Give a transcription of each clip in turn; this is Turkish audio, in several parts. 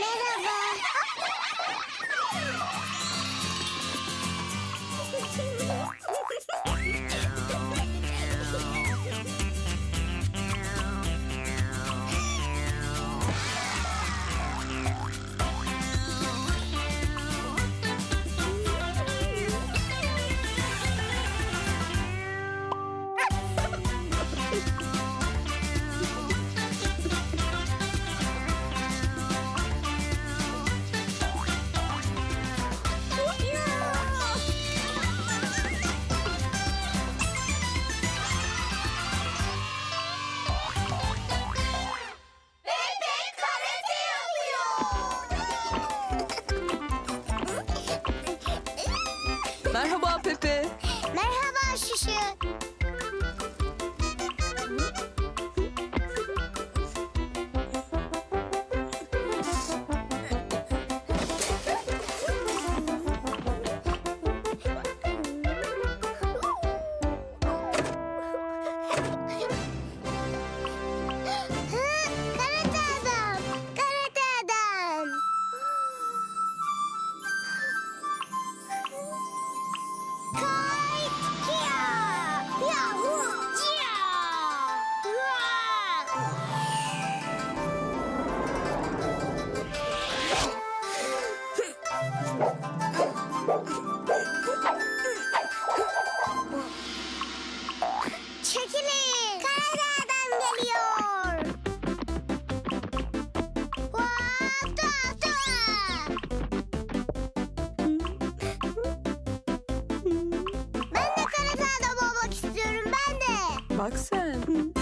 Merhaba. Sen.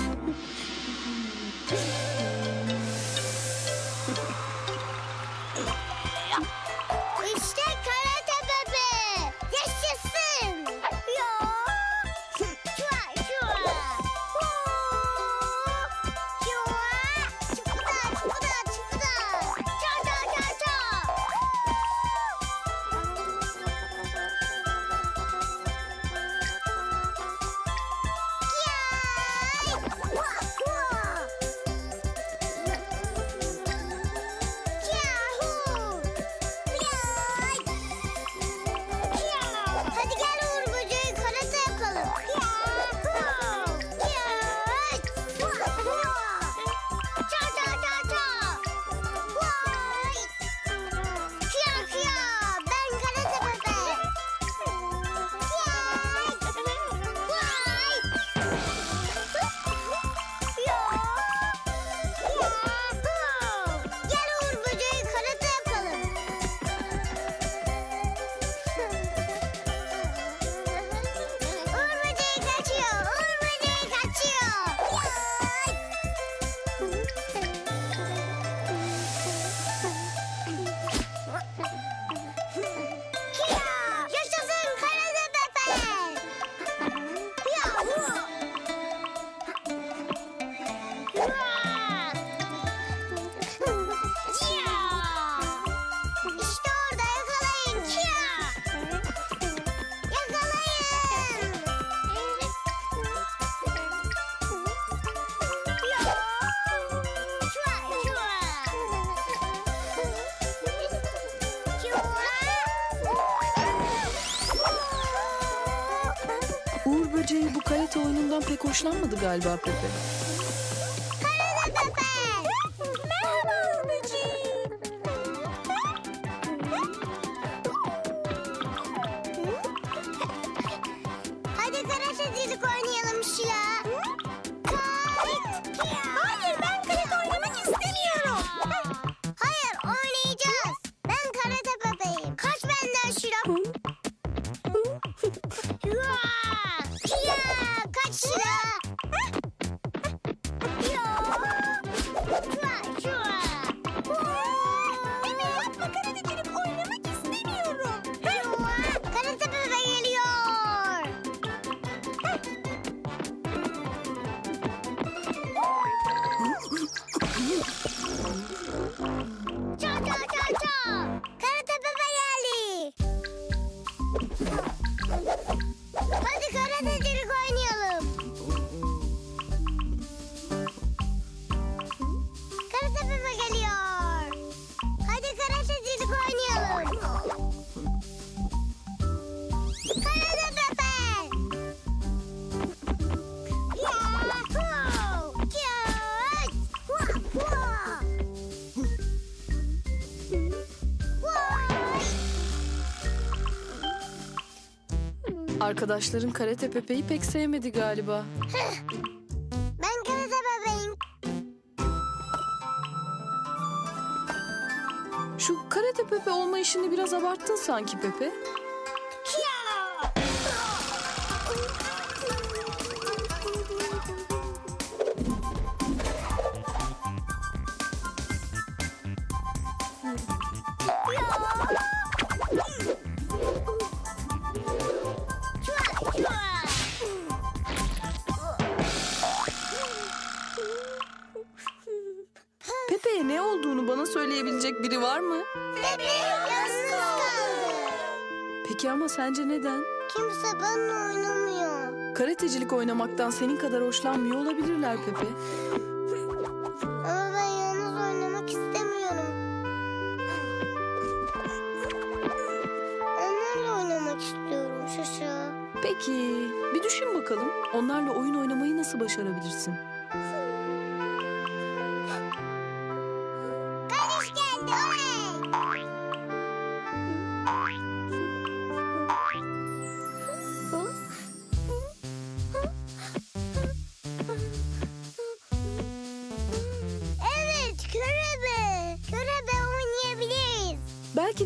karate oyunundan pek hoşlanmadı galiba Pepe. Arkadaşların Karate Pepe'yi pek sevmedi galiba. Ben karate bebeğim. Şu Karate Pepe olma işini biraz abarttın sanki Pepe. Olduğunu bana söyleyebilecek biri var mı? Bebeğim yalnız kaldı. Peki ama sence neden? Kimse benimle oynamıyor. Karatecilik oynamaktan senin kadar hoşlanmıyor olabilirler Pepe. Ama ben yalnız oynamak istemiyorum. Onlarla oynamak istiyorum Şaşa. Peki, bir düşün bakalım. Onlarla oyun oynamayı nasıl başarabilirsin?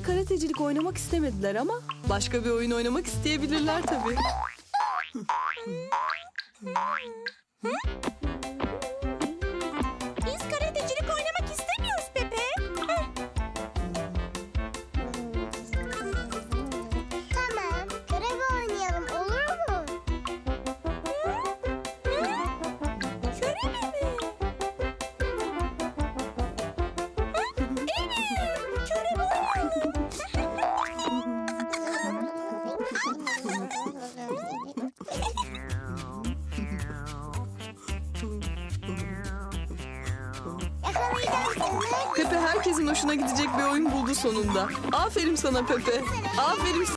Karatecilik oynamak istemediler ama başka bir oyun oynamak isteyebilirler tabii. Pepe herkesin hoşuna gidecek bir oyun buldu sonunda. Aferin sana Pepe. Aferin